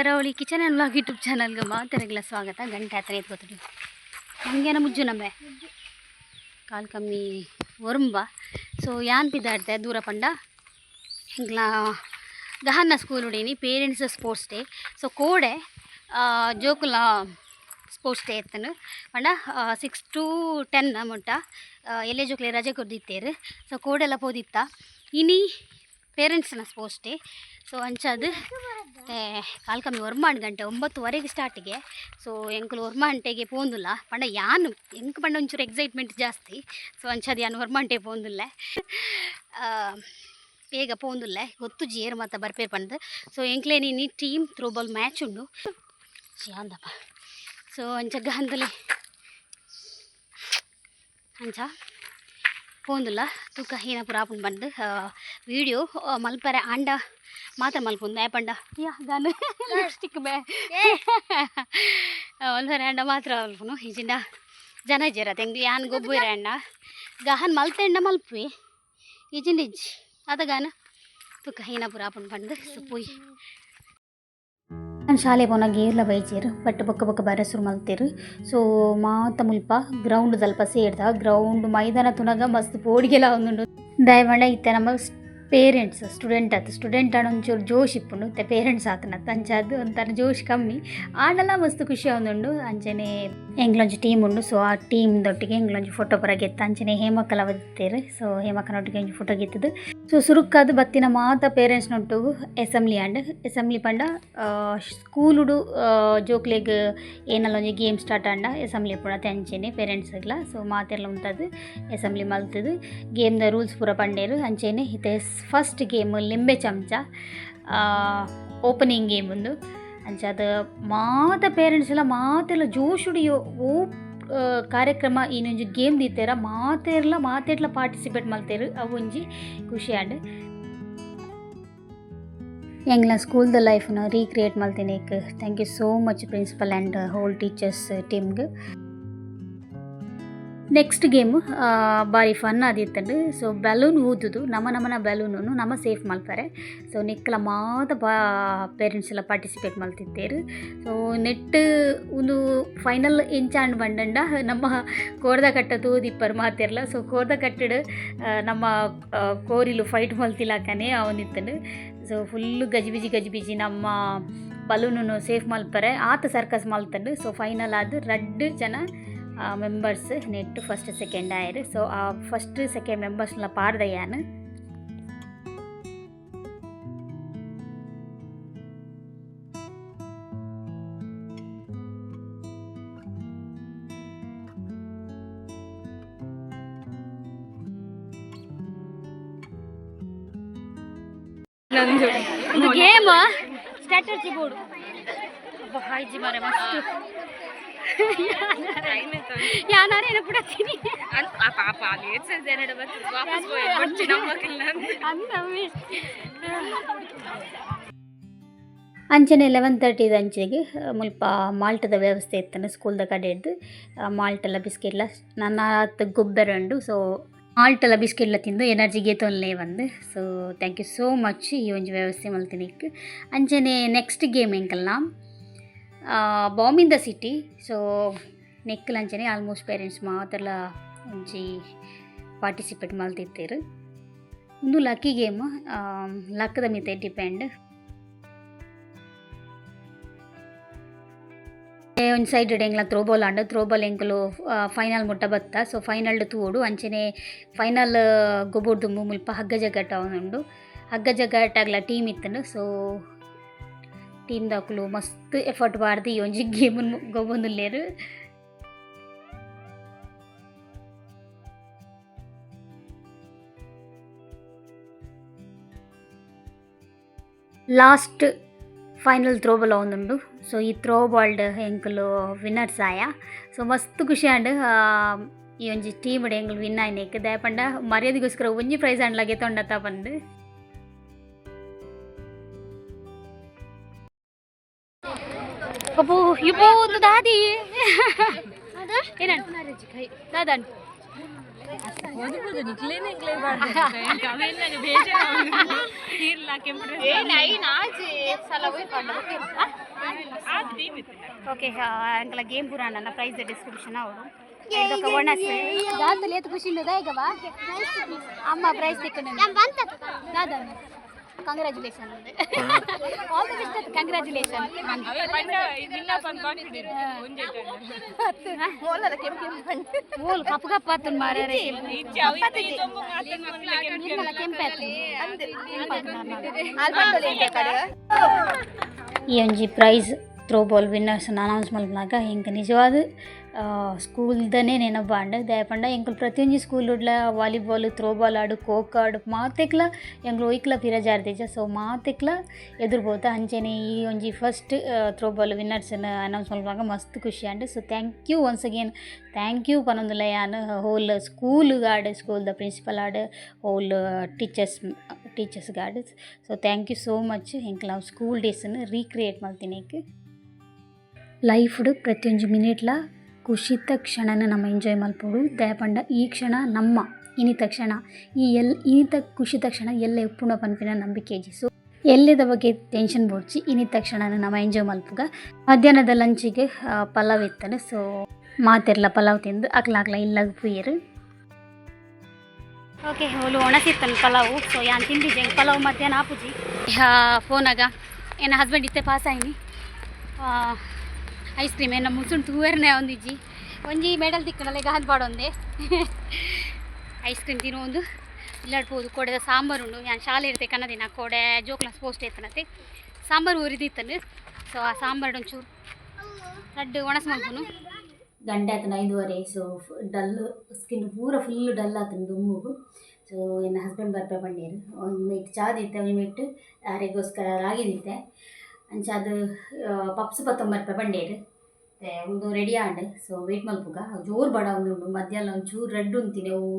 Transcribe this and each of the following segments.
ಕರಾವಳಿ kitchen and vlog YouTube ಚಾನಲ್ಗೆ ಮಾತರಿಗೆಲ್ಲ ಸ್ವಾಗತ. ಗಂಟೆ ಹತ್ರ ಎತ್ಕೋತೀವಿ ನಮಗೇನ ಮುಜ್ಜು ನಂಬೆ? ಕಾಲು ಕಮ್ಮಿ ಒರಂಬ. ಸೊ ಯಾನ್ ಬಿದ್ದಾಡ್ತೆ ದೂರ ಪಂಡ? ಹಿಂಗ್ಲಾ ಗಹನ್ನ ಸ್ಕೂಲ್ ಉಡೀನಿ ಪೇರೆಂಟ್ಸ್ ಸ್ಪೋರ್ಟ್ಸ್ ಡೇ ಸೊ ಕೋಡೆ ಜೋಕುಲ ಸ್ಪೋರ್ಟ್ಸ್ ಡೇ ಎತ್ತನು ಪಂಡ ಸಿಕ್ಸ್ ಟು ಟೆನ್ ಮುಟ್ಟ ಎಲ್ಲೇ ಜೋಕ್ಲೆ ರಜೆ ಕೊಡ್ದಿತ್ತೇರು. ಸೊ ಕೋಡೆಲ್ಲ ಪೋದಿತ್ತ? ಇನಿ ಪೇರೆಂಟ್ಸ್ನ ಸ್ಪೋರ್ಟ್ಸ್ ಸೊ ಅಂಚಾದ ಕಾಲ್ ಕಮ್ಮಿ ಒರ್ಮಾಣ್ ಗಂಟೆ ಒಂಬತ್ತುವರೆಗೆ ಸ್ಟಾರ್ಟಿಗೆ ಸೊ ಎಂಕುಲು ಒರ್ಮಾಂಟೆಗೆ ಪೋಂದಿಲ್ಲ. ಪಂಡ ಯಾನು, ಎಂಕ್ ಪಂಡ ಒಂಚೂರು ಎಕ್ಸೈಟ್ಮೆಂಟ್ ಜಾಸ್ತಿ. ಸೊ ಅಂಚಾದ ಯಾನು ವರ್ಮಾಂಟೆ ಪೋಂದಿಲ್ಲ. ಬೇಗ ಪೋಂದಿಲ್ಲ. ಗೊತ್ತು ಜೇರು ಮಾತ ಬರ್ಪೇರು ಪಂದು. ಸೊ ಎಂಕ್ಲೆ ನೀನು ಟೀಮ್ ತ್ರೋಬಾಲ್ ಮ್ಯಾಚ್ ಉಂಡು. ಯಾಂದಪ್ಪ ಸೊ ಅಂಚ ಗಂದಲೇ ಅಂಚ ಪೋಂದುಲ್ಲ ತೂಕ ಪುರ ಆಪುಂಡು ಬಂದು ವಿಡಿಯೋ ಮಲ್ಪರೆ ಆಂಡ ಮಾತ್ರ ಮಲ್ಪುಂದು ಆ್ಯಪಂಡ ಯಾ ಗಾನ ಲಿಪ್ಸ್ಟಿಕ್ ಬೇ ಮಲ್ಪರೆ ಅಂಡ ಮಾತ್ರ ಮಲ್ಪುನು ಈಜಿಂಡ ಜನ ಜರ ತೆಂಗು ಯಾನ್ ಗೊಬ್ಬರ ಅಂಡ? ಗಹನ್ ಮಲ್ತೆ ಅಣ್ಣ ಮಲ್ಪಿ ಈಜಿಂಡ ಇಜ್ಜಿ. ಅದ ಗಾನ. ತೂಕ ಹೀನ ಪುರ ಆಪುಂಡು ಬಂದು ಸುಪ್ಪುಯ್ ನಾನು ಶಾಲೆ ಪೋನಾಗ ಏರ್ಲ ಬೈಚೇರು ಬಟ್ ಬೊಕ್ಕ ಬೊಕ್ಕ ಬರಸರು ಮಲ್ತೇರು ಸೊ ಮಾತ ಮುಲ್ಪ ಗ್ರೌಂಡ್ ದಲ್ಪ ಸೇರ್ದ ಗ್ರೌಂಡ್ ಮೈದಾನ ತುನಗ ಮಸ್ತ್ ಪೋಡಿಗೆಲ್ಲ ಒಂದುಂಡು ದಯಮಾಡ ಇತ್ತೆ ನಮ್ಮ ಪೇರೆಂಟ್ಸ್ ಸ್ಟೂಡೆಂಟ್ ಆತು ಸ್ಟೂಡೆಂಟ್ ಆಡ ಒಂಚೂರು ಜೋಶ್ ಇಪ್ಪುಂಡು, ಮತ್ತೆ ಪೇರೆಂಟ್ಸ್ ಆತನತ್ತ ಅಂಚಾದ್ ಒಂಥರ ಜೋಶ್ ಕಮ್ಮಿ. ಆಡಲ್ಲ ಮಸ್ತ್ ಖುಷಿ ಆವೊಂದುಂಡು ಅಂಚನೆ ಎಂಗ್ಲೊಂಜಿ ಟೀಮ್ ಉಂಡು ಸೊ ಆ ಟೀಮ್ ದೊಟ್ಟಿಗೆ ಎಂಗ್ಲೊಂಜಿ ಫೋಟೋ ಪರ ಗೆತ್ತ ಅಂಚನೆ ಹೇಮಕ್ಕಲ ಬತ್ತೇರು ಸೊ ಹೇಮಕ್ಕನೊಟ್ಟಿಗೆ ಒಂಜಿ ಫೋಟೋ ಗೆತ್ತದು. ಸೊ ಸುರುಕ್ಕಾದ ಬತ್ತಿನ ಮಾತ ಪೇರೆಂಟ್ಸ್ನೊಟ್ಟು ಅಸೆಂಬ್ಲಿ ಆಂಡ್ ಅಸೆಂಬ್ಲಿ ಪಂಡ ಸ್ಕೂಲುಡು ಜೋಕ್ಲೆಗ್ ಏನಲ್ಲ ಒಂಜಿ ಗೇಮ್ ಸ್ಟಾರ್ಟ್ ಆಂಡ ಅಸೆಂಬ್ಲಿ ಪೂರ ಪೇರೆಂಟ್ಸ್ ಪೇರೆಂಟ್ಸ್ಗ್ಲ ಸೊ ಮಾತೆಲ್ಲ ಉಂಟದು ಅಸೆಂಬ್ಲಿ ಮಲ್ತದು ಗೇಮ್ದ ರೂಲ್ಸ್ ಪೂರ ಪಂಡೇರು ಅಂಚೆನೆ ಇತ್ತೆ ಫಸ್ಟ್ ಗೇಮ್ ಲಿಂಬೆ ಚಮಚ ಓಪನಿಂಗ್ ಗೇಮ್ ಒಂದು. ಅಂಚ ಮಾತ ಪೇರೆಂಟ್ಸ್ ಎಲ್ಲ ಮಾತೆಲ್ಲ ಜೋಶುಡು ಯೋ ಓ ಕಾರ್ಯಕ್ರಮ, ಇನ್ನೊಂಜಿ ಗೇಮ್ ದಿತ್ತೇರ ಮಾತೆರ್ಲ ಮಾತೆಟ್ಲ ಪಾರ್ಟಿಸಿಪೇಟ್ ಮಲ್ತೇರು ಅವು ಒಂಜಿ ಖುಷಿ ಆಂಡ್. ಎಂಗ್ಲ ಸ್ಕೂಲ್ದ ಲೈಫ್ನ recreate ಮಲ್ತೇನೆ thank you so much principal and whole teachers ಟೀಮ್ಗೆ ನೆಕ್ಸ್ಟ್ ಗೇಮು ಭಾರಿ ಫನ್ ಆದಿತ್ತಂಡು ಸೊ ಬಲೂನ್ ಊದುದು. ನಮ್ಮ ನಮ್ಮನ ಬಲೂನು ನಮ್ಮ ಸೇಫ್ ಮಾಡ್ತಾರೆ ಸೊ ನಿಕ್ಕಲ ಮಾತ ಬಾ ಪೇರೆಂಟ್ಸ್ ಎಲ್ಲ ಪಾರ್ಟಿಸಿಪೇಟ್ ಮಾಡ್ತಿದ್ದೇರು ಸೊ ನೆಟ್ ಒಂದು ಫೈನಲ್ ಎಂಚಾಂಡ್ ಬಂಡಂಡ ನಮ್ಮ ಕೋರ್ದ ಕಟ್ಟ ತೂದಿಪ್ಪರ್ ಮಾತಿರಲ್ಲ ಸೊ ಕೋರ್ದ ಕಟ್ಟಡ ನಮ್ಮ ಕೋರಿಲು ಫೈಟ್ ಮಲ್ತಿಲಾಕನೆ ಅವನಿತ್ತಂಡು. ಸೊ ಫುಲ್ಲು ಗಜಿಬಿಜಿ ಗಜಿಬಿಜಿ ನಮ್ಮ ಬಲೂನು ಸೇಫ್ ಮಲ್ಪರೆ. ಆತ ಸರ್ಕಸ್ ಮಲ್ತಂಡು. ಸೊ ಫೈನಲ್ ಆದ ರಡ್ಡು ಜನ ಮೆಂಬರ್ಸ್ ನೆಟ್ ಫಸ್ಟ್ ಸೆಕೆಂಡ್ ಆಯರು ಸೊ ಆ ಫಸ್ಟ್ ಸೆಕೆಂಡ್ ಮೆಂಬರ್ಸ್ನ ಪಾಡ್ದಯ್ಯಾನು ಇದು ಗೇಮ್ ಸ್ಟ್ರಾಟಜಿ ಬೋರ್ಡ್ ಹಾಯ್ಜಿ ಮಾರೆ ಮಸ್ತ್ ಯಾನಾರ ಏನ ಬಿಡತ್ತೀನಿ ಪಾಪ ಲೇಟ್ಸ್ ಏನಾಡ ಬರ್ತದೆ ವಾಪಸ್ ಹೋಗಿ ನಮ್ಮಕ್ಕಿಲ್ಲ ಅಂಚನೆ ಲೆವೆನ್ ತರ್ಟಿದ ಅಂಚೆಗೆ ಮುಲ್ಪ ಮಾಲ್ಟದ ವ್ಯವಸ್ಥೆ ಇತ್ತಾನೆ ಸ್ಕೂಲ್ದ ಕಡೆದು ಮಾಲ್ಟೆಲ್ಲ ಬಿಸ್ಕೆಟ್ಲ ನನ್ನ ಗೊಬ್ಬರ ಉಂಡು ಸೊ ಮಾಲ್ಟೆಲ್ಲ ಬಿಸ್ಕೆಟ್ಲ ತಿಂದು ಎನರ್ಜಿಗೆ ತೊಲ್ಲೆ ಬಂದು. So thank you so much ಈ ಒಂಜಿ ವ್ಯವಸ್ಥೆ ಮಲ್ತಿನಿಕ್ ಅಂಚನೆ next game ಎಂಕಲ್ನ bomb in the city so ನೆಕ್ಕಲ್ ಅಂಚನೆ ಆಲ್ಮೋಸ್ಟ್ ಪೇರೆಂಟ್ಸ್ ಮಾತೆಲ್ಲ ಒಂಜಿ ಪಾರ್ಟಿಸಿಪೇಟ್ ಮಲ್ತಿತ್ತೇರು ಒಂದು ಲಕ್ಕಿ ಗೇಮ್ ಲಕ್ಕದ ಮಿತೆ ಡಿಪೆಂಡ್ ಒಂದು ಸೈಡ್ ಎಂಗ್ಲ ತ್ರೋಬಾಲ್ ಆಂಡ್ ತ್ರೋಬಾಲ್ ಎಂಕಲು ಫೈನಲ್ ಮುಟ್ಟ ಬತ್ತ. ಸೊ ಫೈನಲ್ ತೂಡು. ಅಂಚನೆ ಫೈನಲ್ ಗೊಬ್ಬೊಡ್ದು ಮುಲ್ಪ ಹಗ್ಗ ಜಗ್ಗಟ್ಟ ಉಂಡು. ಹಗ್ಗ ಜಗ್ಗಟ್ಟಾಗ್ಲ ಟೀಮ್ ಇತ್ತಂಡು. ಸೊ ಟೀಮ್ ದಾಕುಲು ಮಸ್ತ್ ಎಫರ್ಟ್ ಬಾರ್ದು ಈ ಒಂಜಿ game ಗೊಬ್ಬೊಂದುಲ್ಲೇರು last final throw ball ಒಂದುಂಡು ಸೊ ಈ ತ್ರೋ ಬಾಲ್ಡ್ ಎಂಕುಲು ವಿನ್ನರ್ಸ್ ಆಯ ಸೊ ಮಸ್ತ್ ಖುಷಿ ಆಂಡ್ ಈ ಒಂಜಿ ಟೀಮ್ ಎಂಕುಲು ವಿನ್ ಆಯ್ನೇಕ್ ದಯಪಂಡ ಮರ್ಯಾದೆಗೋಸ್ಕರ ಒಂಜಿ ಪ್ರೈಸ್ ಆಂಡ್ಲಾಗೆ ತೊಂಡತ್ತ ಬಂದು ನೈ ನಾಜಿ ಸಲ ಹೋಯ್ ಪಂಡ ಓಕೆ ಅಂಕಲ ಗೇಮ್ ಪೂರ ನನ್ನ ಪ್ರೈಸ್ ಡಿಸ್ಕ್ರಿಪ್ಷನ್ ಅವರು. ಇದೊక ಒಣಸ್ ದಾದಲಿ ಎತ್ತು ಖುಷಿ ಉಂಟು ದಾಯಗವಾ ಅಮ್ಮ ಪ್ರೈಸ್ ತಿಕ್ಕೊಂಡು ದಾದ congratulation all the best congratulation all ಕಪ್ಪು ಕಪ್ಪು ಆತನ್ ಮಾರ್ಯಾರೆ. ಕೆಂಪೆ ಈ ಒಂಜಿ ಪ್ರೈಸ್ ತ್ರೋ ಬಾಲ್ ವಿನ್ನರ್ಸ್ನ ಅನೌನ್ಸ್ ಮಲ್ಪನಾಗ ಹಿಂಗೆ ನಿಜವಾದ ಸ್ಕೂಲ್ದನೇ ನೆನಪಾಂಡ್ ದಯಪಂಡ ಎಂಕುಲು ಪ್ರತಿಯೊಂದು ಸ್ಕೂಲ್ ಉಡ್ಲ ವಾಲಿಬಾಲ್ ತ್ರೋ ಬಾಲ್ ಆಡು ಖೋಖೋ ಆಡು ಮಾತೆಕ್ಲ ಎಂಗ್ಲು ಒಯ್ಕ್ಲ ಪಿರ ಜಾರ್ದಿಜ ಸೊ ಮಾತೆಕ್ಲ ಎದುರ್ಬೋತ ಅಂಚೆನೆ ಈ ಒಂಜಿ ಫಸ್ಟ್ ತ್ರೋ ಬಾಲ್ ವಿನ್ನರ್ಸ್ನ ಅನೌನ್ಸ್ ಮಲ್ಪನಾಗ ಮಸ್ತ್ ಖುಷಿ and so thank you once again thank you ಪನೊಂದುಲ ಯಾನ್ whole school and school the principal and whole teachers teachers god so thank you so much ಹೆಂಗೆ ನಾವು ಸ್ಕೂಲ್ ಡೇಸನ್ನು ರೀಕ್ರಿಯೇಟ್ ಮಾಡ್ತೀನಿ ಲೈಫ್ಡು ಪ್ರತಿಯೊಂದು ಮಿನಿಟ್ಲ ಖುಷಿತ ಕ್ಷಣನ ನಮ್ಮ ಎಂಜಾಯ್ ಮಾಡ್ಬೋದು. ದಯಪಂಡ ಈ ಕ್ಷಣ ನಮ್ಮ ಇನಿತ ಕ್ಷಣ. ಈ ಎಲ್ ಇನಿತ ಖುಷಿತ ಕ್ಷಣ ಎಲ್ಲ ಪೂರ್ಣ ಪನ್ಪಿನ ನಂಬಿಕೆ ಜಿಸು ಸೊ ಎಲ್ಲದ ಬಗ್ಗೆ ಟೆನ್ಷನ್ ಬೋಡ್ಚಿ ಇನಿತ ಕ್ಷಣನ ನಮ್ಮ ಎಂಜಾಯ್ ಮಲ್ಪುಗ ಮಧ್ಯಾಹ್ನದ ಲಂಚಿಗೆ ಪಲಾವ್ ಇತ್ತಾನೆ ಸೊ ಮಾತೆರ್ಲ ಪಲಾವ್ ತಿಂದು ಅಕ್ಲ ಅಕ್ಲ ಇಲ್ಲಾಗ ಪುಯ್ಯರು. ಓಕೆ ಅವಳು ಒಣಸಿತ್ತನು ಪಲಾವು. ಸೊ ಯಾನ್ ತಿಂದಿದ್ದೆ ಪಲಾವ್ ಮಧ್ಯಾಹ್ನ ಆಪುಜಿ ಫೋನಾಗ ಏನ ಹಸ್ಬೆಂಡ್ ಇತ್ತೆ ಪಾಸ್ ಆಯ್ನಿ? ಐಸ್ ಕ್ರೀಮ್, ಏನ ಮುಸುಂಟು ತೂವರ್ನೆ ಒಂದಿಜ್ಜಿ ಒಂಜಿ ಮೆಡಲ್ ತಿಕ್ಕನಲ್ಲ ಗಾದ್ ಬಾಡೊಂದೆ ಐಸ್ ಕ್ರೀಮ್ ತಿನ್ನೋ ಒಂದು. ಇಲ್ಲಾಡ್ಬೋದು, ಕೊಡೆದ ಸಾಂಬಾರು ಉಂಡು. ನಾನು ಶಾಲೆ ಇರ್ತೆ ಕನ್ನದಿನ ಕೊಡೆ ಜೋಕ್ಲಾಸ್ ಪೋಸ್ಟ್ ಇರ್ತನತ್ತೆ ಸಾಂಬಾರು ಉರಿದಿತ್ತನು ಸೊ ಆ ಸಾಂಬಾರು ಒಂಚೂರು ರಡ್ ಒಣಸ್ ಮಾಡ್ಬೋನು ಗಂಡೆ ಆತನ ಐದುವರೆ ಸೊ ಡಲ್ ಸ್ಕಿನ್ ಪೂರ ಫುಲ್ ಡಲ್ ಆತನ ದುಮ್ಮುಗು ಸೊ ಎನ್ನ ಹಸ್ಬೆಂಡ್ ಬರ್ಪೆ ಬಂಡೀರು ಒಂದು ಮಿಟ್ ಚಾದಿತ್ತೆ ಒಂದು ಮಿಟ್ ಯಾರಿಗೋಸ್ಕರ ರಾಗಿ ದಿತ್ತೆ. ಅದು ಪಪ್ಸ್ ಪತ್ತೊಂಬತ್ತು ಬಂಡೇರು ಮತ್ತೆ ಒಂದು ರೆಡಿ ಆಂಡ್ ಸೊ ವೆಯ್ಟ್ ಮಲ್ಪುಗ ಜೋರು ಬಡ ಒಂದು ಮಧ್ಯಾಹ್ನ ಒಂಚೂರು ರೆಡ್ ಉಂತಿನಿ ಅವು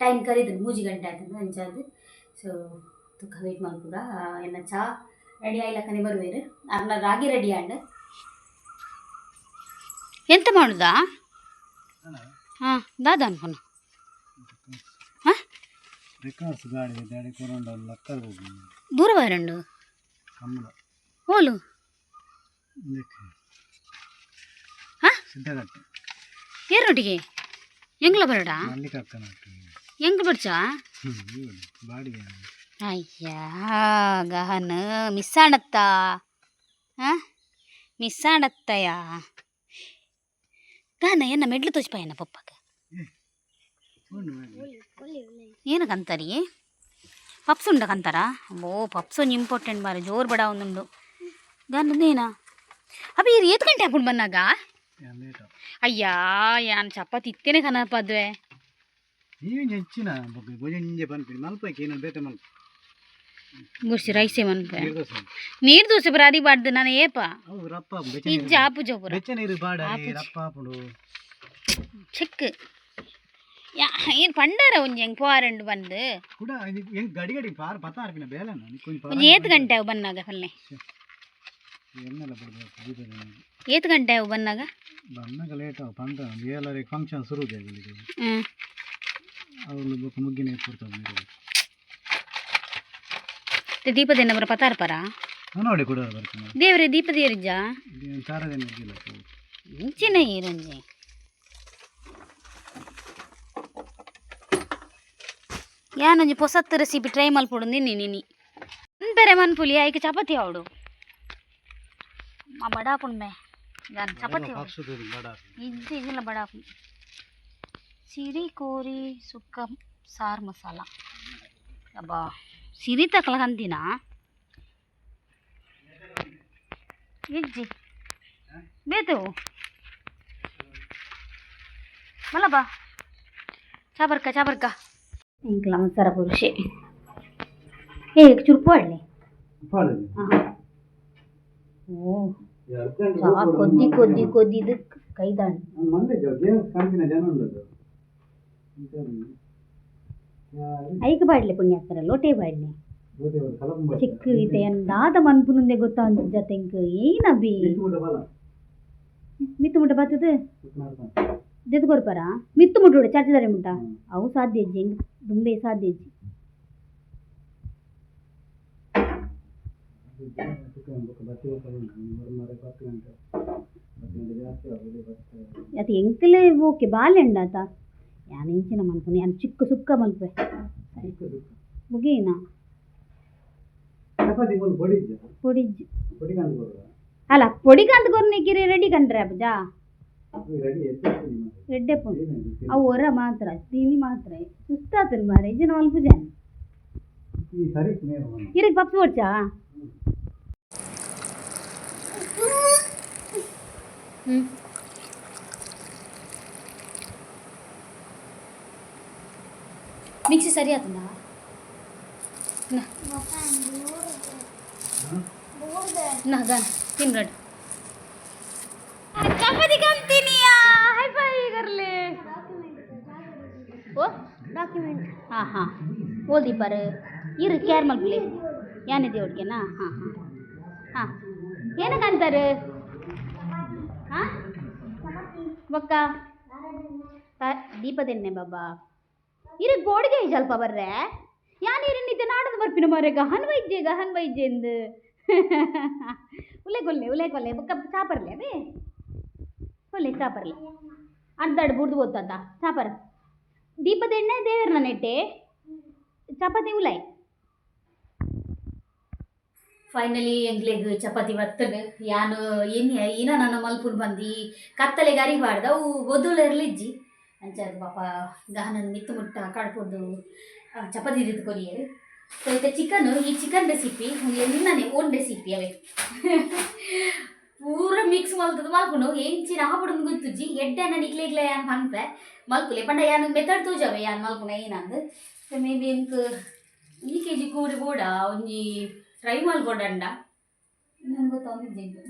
ಟೈಮ್ ಕರೀದ್ರು ಮೂಜಿ ಗಂಟೆ ಆಯ್ತದ ಅಂಚಾದ ಸೊ ತುಕ ವೆಯ್ಟ್ ಮಲ್ಪುಗ ಎಲ್ಲ ಚಾ ರೆಡಿ ಆಯ್ಲಕ್ಕನೆ ಬರುವೇರು ಅರ್ನ ರಾಗಿ ರೆಡಿ ಆಂಡ್ ಎಂತ ಮಾಡುದ? ಹಾಂ ದಾದ ಅನ್ಕೊನ ದೂರ ಬರಂಡು ಹಾ? ಸಿದ್ಧಗಟ್ಟೆ ಏರೊಟ್ಟಿಗೆ ಎಂಗ್ಲ ಬರಡ ಅಲ್ಲಿ ಕಕ್ಕನಟ್ಟು ಎಂಗ್ ಬಡ್ಚಾ ಹ್ಞೂ ಬಾಡಿಗೆ ಅಯ್ಯ ಗಹನ ಮಿಸ್ ಆಡತ್ತ ಹಾಂ ಮಿಸ್ ಆಡತ್ತಯ್ಯ ಗಹನ ಎನ್ನ ಮೆಡ್ಲು ತೋಚ್ಪಾಯನ ಪಪ್ಪಗ ಏನಕ್ಕಂತಾರಿ ಪಪ್ಸ್ ಉಂಡ ಕಂತಾರ ಓ ಪಪ್ಸ್ ಒಂದು ಇಂಪಾರ್ಟೆಂಟ್ ಬಾರಿ ಜೋರು ಬಡ ಒಂದುಂಡು ಗನ್ನದೇನಾ ಅಪ್ಪ ಇರು ಏತ್ ಗಂಟೆ ಹಾಕೊಂಡು ಬಂದಾಗ ಲೇಟ ಅಯ್ಯಾ ಯಾನ್ ಚಪಾತಿ ಇತ್ತೇನೆ ಕನಪದ್ವೆ ನೀವು ಹೆಚ್ಚಿನ ಬಗ್ಗೆ ಭೋಜಂಜೆ ಪನ್ಪಿಡಿ ಮಲ್ಪಕ್ಕೆ ಏನು ಬೇತೆ ಮಲ್ಪ. ಗುಡ್ಸಿ ರೈಸೆ ಮನ್ಪೆ ನಿರ್ದೋಸ ನೀರು ದೋಸೆ ಬರಾದಿ ಬಾಡ್ದು ನಾನು ಏಪ? ಅವು ರಪ್ಪ ಇಜ್ಜ ಆಪು ಜೋಪುರ ಬೆಚ್ಚ ನೀರು ಬಾಡ ಆಪುಜಿ. ರಪ್ಪ ಹಾಪುಡು ಚೆಕ್. ಯಾ ಏನು ಪಂಡಾರ ಒಂಜಿ ಹೆಂಗೆ ಪೋರೆಂಡು ಬಂದು? ಕೂಡ ಇದು ಹೆಂಗ್ ಗಡಿ ಗಡಿ ಪಾರ್ ಪತ್ತ ಆರ್ಪಿನ ಬೇಲನ ನಿಕ್ಕೊಂದು ಒಂಜಿ ಏತ್ ಗಂಟೆ ಅವು ಬಂದಾಗ ದೀಪದ ಏತ್ ಗಂಟೆ ಅವು ಬಂದಾಗ? ಬಂದಾಗ ಲೇಟ್ ಅವ. ಪಂತ ಫಂಕ್ಷನ್ ಶುರು ಇದೆ ಅವ್ರು ಬೊಕ್ಕ ಮುಗ್ಗಿನ ಕೊಡ್ತಾರೆ ನೀರು ದೀಪದೇನ ಬರ ಪತಾರ ಪರ ನೋಡಿ ಕೊಡ ದೇವ್ರೆ ದೀಪ ದೇವ್ರಿಜ್ಜ ತಾರದೇನು ಇದ್ದಿಲ್ಲ ಮುಂಚಿನ ಈರೊಂಜಿ ಯಾನೊಂಜಿ ಪೊಸತ್ತು ರೆಸಿಪಿ ಟ್ರೈ ಮಲ್ಪೊಡು ನಿನ್ನಿ ಬೇರೆ ಮನ್ಪುಲಿ ಆಯ್ಕೆ ಚಪಾತಿ ಅವಡು ಮಾ ಬಡಾಪುಣ್ ಮೇ ಯಾನ್ ಚಪಾತಿ ಅವಡು ಪಕ್ಷದ ಬಡ ಇಜ್ಜಿ ಇಜ್ಜಿಲ್ಲ ಬಡಾಪುಣ್ ಸಿರಿ ಕೋರಿ ಸುಕ್ಕ ಸಾರು ಮಸಾಲ ಅಬ್ಬಾ ಸಿರಿ ತಕ್ಲಕಂತಿನ ಇಜ್ಜಿ ಬೇತು ಮಲ್ಲ ಬಾ ಚಾಬರ್ಕ ಚಾಬರ್ಕ ಇಂಕ್ಲ ಮಸಾರ ಪುರುಷೆ ಏ ಚುರುಪು ಅಡ್ಲಿ ಓ ಚಾ ಕೊದ್ದಿ ಕೊದ್ದಿ ಕೊದ್ದಿದ್ದು ಕೈದಾಣ್. ಐಕ ಬಾಡ್ಲೆ ಪುಣ್ಯಾತ್ತರ ಲೋಟೆ ಬಾಡ್ಲೆ. ಚಿಕ್ಕ ಇದೆ ದಾದ ಮನ್ಪುನುಂದೆ ಗೊತ್ತಾ ಜೊತೆಂಕ್ ಏನಬಿ ಮಿತ್ತು ಮುಟ ಬರ್ತದ ದೆದು ಕೊರ್ಪಾರ ಮಿತ್ತು ಮುಟ್ಟು ಚಾಚಿದಾರೆ ಮುಟ್ಟ. ಅವು ಸಾಧ್ಯ ಹೆಂಗ್ ದುಂಬೆ ಸಾಧ್ಯ ಬತ್ತಿ ಮರ ಪತ್ತು ಗಂಟೆ ಹತ್ತು ಗಂಟೆ ಜಾಸ್ತಿ ಆಗೋದು ಬರ್ತದೆ ಅದು ಎಂಕಲೆ ಓಕೆ ಬಾಲೆಂಡ ಆತ ಯಾನು ಇಂಚಿನ ಮಲ್ಪನೆ ಯಾನು ಚಿಕ್ಕ ಸುಕ್ಕ ಮಲ್ಪೆ ಮುಗೀನ? ಬರೋದ ಅಲ್ಲ ಪೊಡಿ ಕಾಂತ ಕೊರ್ನಿಕ್ಕಿರಿ ರೆಡಿ ಕಂಡ್ರೆ ಎತ್ತಿ ರೆಡ್ಡೆ ಪುಂಡು ಅವು ಹೊರ ಮಾತ್ರ ತಿನಿ ಮಾತ್ರ. ಸುಸ್ತಾತನ್ ಮಾರೆ ಜನ ಮಲ್ಪು ಜನ ಇರಕ್ಕೆ ನೇರ ಇರಕ್ ಪಪ್ಸ್ ಕೊಡ್ಚಾ ಹ್ಞೂ ಮಿಕ್ಸಿ ಸರಿ ಆತಂದ ನಾ ಗಾನ ತಿನ್ರಡ್ ಚಪಾತಿ ಕಂತೀನಿಯಾ ಹೈ ಫೈ ಕರ್ಲೆ ಓ ಡಾಕ್ಯುಮೆಂಟ್ ಹಾಂ ಹಾಂ ಓದಿ ಪರ್ ಇರು ಕೇರ್ ಮಲ್ಪಲೆ ಏನಿದೆ ಹುಡ್ಗೆನಾ ಹಾಂ ಹಾಂ ಹಾಂ ಏನಕ್ಕಂತಾರೆ ಹಾಂ ಬೊಕ್ಕ ತ- ದೀಪದೆಣ್ಣೆ ಬಾಬಾ ಇರು ಗೋಡಿಗೆ ಸ್ವಲ್ಪ ಬರ್ರೆ ಯಾನ್ ಇರನ್ನಿದ್ದೆ ನಾಡದು ಬರ್ಪಿನ ಮರೆ ಗಹನ್ ವೈದ್ಯ ಗಹನ್ ವೈದ್ಯ ಎಂದು ಉಲೆ ಕೊಲ್ಲೆ ಉಲೆ ಕೊಲ್ಲೆ ಬೊಕ್ಕ ಚಾಪರ್ಲೆ ಅವೇ ಕೊಲ್ಲೆ ಚಾಪರ್ಲೆ ಅರ್ಧಡ್ ಬುಡ್ದು ಓದ್ತದ ಚಾಪರ್ ದೀಪದೆಣ್ಣೆ ದೇವರನ್ನ ನೆಟ್ಟೆ ಚಪಾತಿ ಉಲಾಯ್ ಫೈನಲಿ ಎಂಗ್ಲೆಗ್ ಚಪಾತಿ ಬರ್ತದೆ ಯಾನು, ಏನು, ಏನ ನನ್ನ ಮಲ್ಪುಲ್ ಬಂದು, ಕತ್ತಲೆಗೆ ಬಾರ್ದ ಅವು ಬೊದ್ದುಲೆರ್ಲಿಜ್ಜಿ ಅಂಚಾದ ಪಾಪ ಗಹನನ್ ಮಿತ್ತು ಮುಟ್ಟ ಕಾಡ್ಕೊಂಡು ಚಪಾತಿ ರೀತಿ ಕೊರಿಯರು ಸೊ ಈ ಚಿಕನ್ ರೆಸಿಪಿ ಎನ್ನನೆ ಓನ್ ರೆಸಿಪಿ ಅವೇ. ಪೂರ ಮಿಕ್ಸ್ ಮಲ್ತದ ಮಲ್ಪುನು ಎಂಚಿನ ಹಾಪುಡು ಗೊತ್ತುಜ್ಜಿ. ಎಡ್ಡೆನ ನಿಕ್ಲೆ ಇಗ್ಲೆ ಯಾನ್ ಹಂಪೆ ಮಲ್ಪುಲೆ ಪಂಡ ಯಾನ್ ಮೆಥಡ್ ತೂಜವೆ, ಯಾನ್ ಮಲ್ಕೊಂಡ ಏನಂದು. ಮೇ ಬಿ ಎಂಕ್, ಈ ಕೆ ಜಿ ಕೂಡಿ ಕೂಡ, ಒಂಜಿ ಟ್ರೈ ಮಲ್ಕೊಡಂಡ ನಂಗೆ ಗೊತ್ತಾಗಿದ್ದು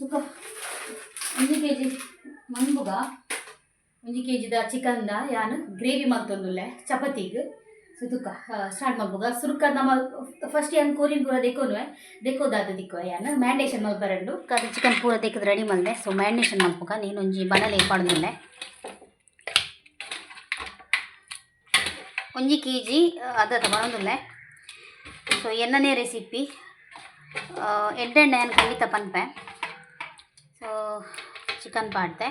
ತುಕ ಒಂಜಿ ಕೆ ಜಿ ಒಂಜಿ ಕೆ ಜಿದ ಚಿಕನ್ದ ಯಾನು? ಗ್ರೇವಿ ಮಲ್ತೊಂದುಲ್ಲೆ ಚಪಾತಿಗ್. ಸುತುಕ ಸ್ಟಾರ್ಟ್ ಮಾಡ್ಬೋಗ ಸುರುಕ ನಮ್ಮ ಫಸ್ಟ್ ಯಾನ್ ಕೋರಿನ್ ಪೂರ ದೆಕ್ಕೋನುವೆ ದೆಕ್ಕೋದಾದ ದಿಕ್ಕೋ ಯಾನು? ಮ್ಯಾಂಡೇಷನ್ ಮಲ್ಪರಂಡು ಅದು ಚಿಕನ್ ಪೂರ ತೆಕ್ಕದ ರೆಡಿ ಮಾಡಿದೆ. ಸೊ ಮ್ಯಾಂಡೇಷನ್ ಮಾಡ್ಬೋಕ. ನೀನು ಒಂಜಿ ಬನಲೆ ಪಾಡ್ದುಲ್ಲೆ. ಒಂಜಿ ಕೆ ಜಿ ಅದ ತಗೊಂಡುಲ್ಲೆ ಸೊ ಎಣ್ಣನೆ ರೆಸಿಪಿ ಎಡ್ಡೆಣ್ಣೆ ಅನ್ನು ಖಂಡಿತ ಪನ್ಪೆ ಸೊ ಚಿಕನ್ ಪಾಡ್ದೆ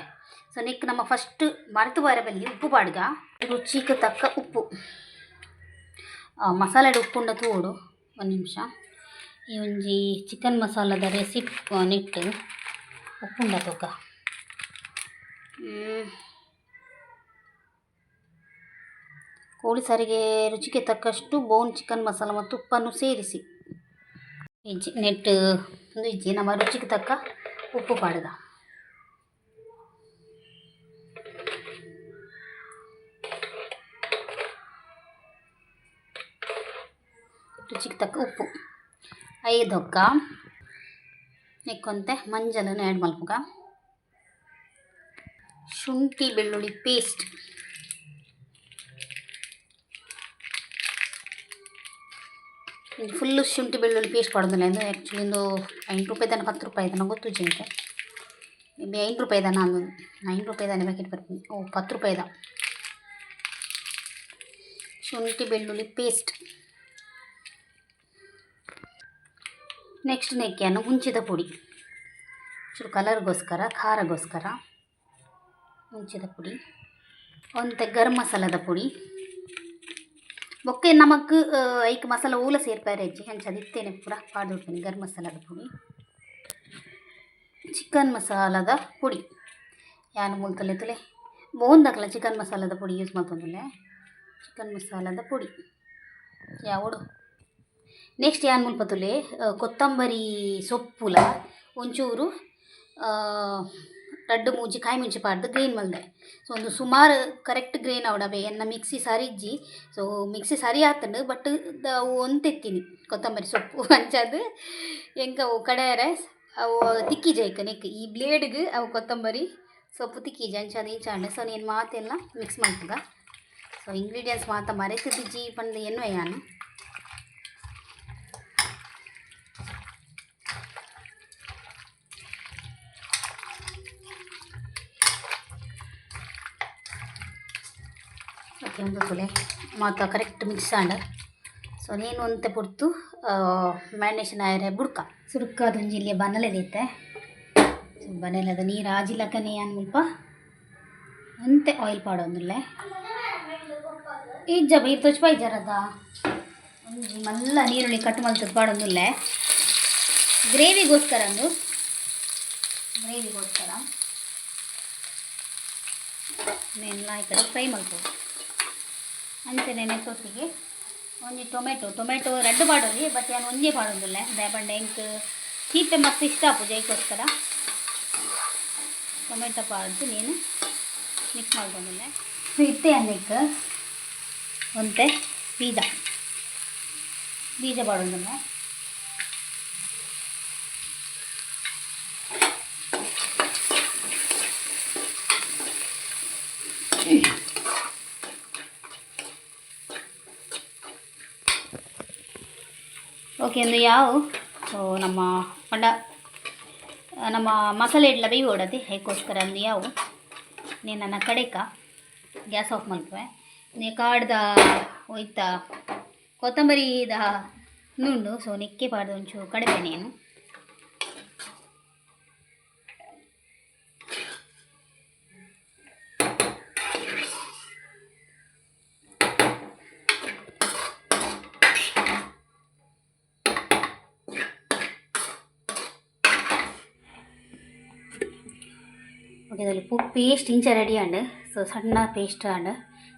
ಸೊ ನಿಕ್ ನಮ್ಮ ಫಸ್ಟ್ ಮರೆತು ಬಾರ ಬಲ್ಲಿ ಉಪ್ಪು ಪಾಡ್ಗ ರುಚಿಗೆ ತಕ್ಕ ಉಪ್ಪು. ಆ, ಮಸಾಲೆಡ್ ಉಪ್ಪುಂಡ ತೂಡು ಒಂದು ನಿಮಿಷ. ಈ ಒಂಜಿ ಚಿಕನ್ ಮಸಾಲದ ರೆಸಿಪಿ ನಿಟ್ಟು. ಉಪ್ಪುಂಡ ತೂಕ ಕೋಳಿ ಸಾರಿಗೆ ರುಚಿಗೆ ತಕ್ಕಷ್ಟು ಬೋನ್ ಚಿಕನ್ ಮಸಾಲ ಮತ್ತು ಉಪ್ಪನ್ನು ಸೇರಿಸಿ. ಇಜ್ಜಿ ನೆಟ್ಟು, ಒಂದು ಇಜ್ಜಿ, ನಮ್ಮ ರುಚಿಗೆ ತಕ್ಕ ಉಪ್ಪು ಪಾಡಿದ. ರುಚಿಗೆ ತಕ್ಕ ಉಪ್ಪು. ಐದೊಕ್ಕ ನೆಕ್ಕೊಂತೆ ಮಂಜಲನ್ನು ಆ್ಯಡ್ ಮಲ್ಪಗ ಶುಂಠಿ ಬೆಳ್ಳುಳ್ಳಿ ಪೇಸ್ಟ್ ಫುಲ್ಲು ಶುಂಠಿ ಬೆಳ್ಳುಳ್ಳಿ ಪೇಸ್ಟ್ ಮಾಡೋದಿಲ್ಲ ಇದು ಆ್ಯಕ್ಚುಲಿ ಒಂದು ಎಂಟು ರೂಪಾಯಿ ತನಕ ಹತ್ತು ರೂಪಾಯಿ ತನಕ ಗೊತ್ತು ಜಿಂಕೆ ಮೇಬಿ ಐದು ರೂಪಾಯಿ ಇದ ನಾನು ಐದು ರೂಪಾಯಿ ತಾನೆ ಪ್ಯಾಕೆಟ್ ಬರ್ತೀನಿ ಓ ಹತ್ತು ರೂಪಾಯಿದ ಶುಂಠಿ ಬೆಳ್ಳುಳ್ಳಿ ಪೇಸ್ಟ್ ನೆಕ್ಸ್ಟ್ ನೆಕ್ಕೆಯನ್ನು ಮುಂಚಿದ ಪುಡಿ ಚೂರು ಕಲರ್ಗೋಸ್ಕರ ಖಾರಗೋಸ್ಕರ ಮುಂಚಿದ ಪುಡಿ ಒಂದು ಗರಂ ಮಸಾಲದ ಪುಡಿ ಬೊಕ್ಕೆ ನಮಕ್ ಐಕ್ ಮಸಾಲ ಊಲ ಸೇರ್ಪಾರೆ ಅಜ್ಜಿ ಹಂಚದು ಇತ್ತೇನೆ ಪೂರ ಪಾಡ್ದುಡ್ತೀನಿ ಗರಂ ಮಸಾಲದ ಪುಡಿ ಚಿಕನ್ ಮಸಾಲದ ಪುಡಿ ಯಾನು ಮುಲ್ತಲೆ ತುಲೆ ಬೋಂದಾಕಲ್ಲ ಚಿಕನ್ ಮಸಾಲದ ಪುಡಿ ಯೂಸ್ ಮಾಡ್ತಂದುಲೆ ಚಿಕನ್ ಮಸಾಲದ ಪುಡಿ ಯಾವಡು ನೆಕ್ಸ್ಟ್ ಯಾನ್ ಮುಲ್ಪತುಲೆ ಕೊತ್ತಂಬರಿ ಸೊಪ್ಪುಲ ಒಂಚೂರು ರಡ್ಡು ಮೂಜಿ ಕಾಯಿ ಮುಂಚಿ ಪಾಡ್ದು ಗ್ರೇನ್ ಮಲ್ದೆ. ಸೊ ಒಂದು ಸುಮಾರು ಕರೆಕ್ಟ್ ಗ್ರೇನ್ ಅವಡವೆ ಎನ್ನ ಮಿಕ್ಸಿ ಸರಿಜ್ಜಿ ಸೊ ಮಿಕ್ಸಿ ಸರಿ ಆತಂಡು, ಬಟ್ ಅವು ಒಂತೆತ್ತೀನಿ. ಕೊತ್ತಂಬರಿ ಸೊಪ್ಪು ಅಂಚದು. ಎಂಕ ಅವು ಕಡೆಯರೆ, ಅವು ತಿಕ್ಕಿ ಜೈಕ ನೆಕ್. ಈ ಬ್ಲೇಡ್ಗೆ ಅವು ಕೊತ್ತಂಬರಿ ಸೊಪ್ಪು ತಿಕ್ಕಿ ಅಂಚದು ಇಂಚಾಂಡೆ ಸೊ ನೀನು ಮಾತೆಲ್ಲ ಮಿಕ್ಸ್ ಮಾಡ್ತದ. ಸೊ ಇಂಗ್ರೀಡಿಯೆಂಟ್ಸ್ ಮಾತ ಮರೆತಿದ್ದಿಜ್ಜಿ ಪಂಡು ಎನ್ವೆ ಯಾನು ಒಂದು ಮತ್ತು ಮಾತ ಕರೆಕ್ಟ್ ಮಿಕ್ಸ್ ಆಂಡ ಸೊ ನೀನು ಅಂತ ಪುರ್ತು ಮ್ಯಾರಿನೇಷನ್ ಆಯ್ರೆ ಬುಡ್ಕ. ಸುರುಕ್ಕ ಅದೊಂದು ಇಲ್ಲಿ ಬನ್ನಲೆದೈತೆ ಸೊ ಬನ್ನಲದ ನೀರು ಆಜಿಲ್ಲ ಏನು ಮುಲ್ಪ. ಅಂತೆ ಆಯಿಲ್ ಪಾಡೊಂದುಲ್ಲೆ ಈಜ ಬೈ ತೊಚ್ ಪೈಜರದ ಒಂಜಿ ಮಲ್ಲ ನೀರುಳ್ಳಿ ಕಟ್ ಮಲ್ತದ ಪಾಡೊಂದುಲ್ಲೆ ಗ್ರೇವಿಗೋಸ್ಕರ ಅಂದು. ಗ್ರೇವಿಗೋಸ್ಕರ. ನೆಲ್ಲ ಈ ಕಡೆ ಫ್ರೈ ಮಾಡ್ಬೋದು. ಅಂಚೆ ನೆನೆಸೊತ್ತಿಗೆ ಒಂಜಿ ಟೊಮೆಟೊ ಟೊಮೆಟೊ ರೆಡ್ ಪಾಡೋಲಿ ಬಟ್ ನಾನು ಒಂದೇ ಪಾಡೋದಿಲ್ಲ ದಯಪಂಡ ಎಂಕ್ ಸೀಪೆ ಮತ್ತು ಇಷ್ಟ ಆಪು ಜೈಗೋಸ್ಕರ ಟೊಮೆಟೊ ಪಾಡ್ದು ನೀನು ಮಿಕ್ಸ್ ಮಾಡ್ಕೊಂಡಿಲ್ಲ. ಇತ್ತೆ ಅನ್ನಕ್ಕೆ ಒಂತೆ ಬೀಜ. ಬೀಜ ಪಾಡೋದಿಲ್ಲ ಓಕೆ ಒಂದು ಯಾವ? ಸೊ ನಮ್ಮ ಪಂಡ ನಮ್ಮ ಮಸಾಲೆ ಇಡ್ಲ ಬೇಯಿ ಓಡತಿ. ಹೇಗೋಸ್ಕರ ಅಂದು ಯಾವು? ನೀನು ನನ್ನ ಕಡೆಕ. ಗ್ಯಾಸ್ ಆಫ್ ಮಲ್ಪೆ ನೀ ಕಾಡ್ದ ಕೊತ್ತಂಬರಿ ಕೊತ್ತಂಬರಿದ ನುಂಡು ಸೊ, ನಿಕ್ಕೆ ಪಾಡ್ದು ಒಂಚೂರು ಕಡಿಮೆ ನೀನು. ಓಕೆ ಅದರಲ್ಲಿ ಪೂ ಪೇಸ್ಟ್ ಇಂಚ ರೆಡಿ ಆಂಡ್ ಸೊ ಸಣ್ಣ ಪೇಸ್ಟ್ ಆಂಡ್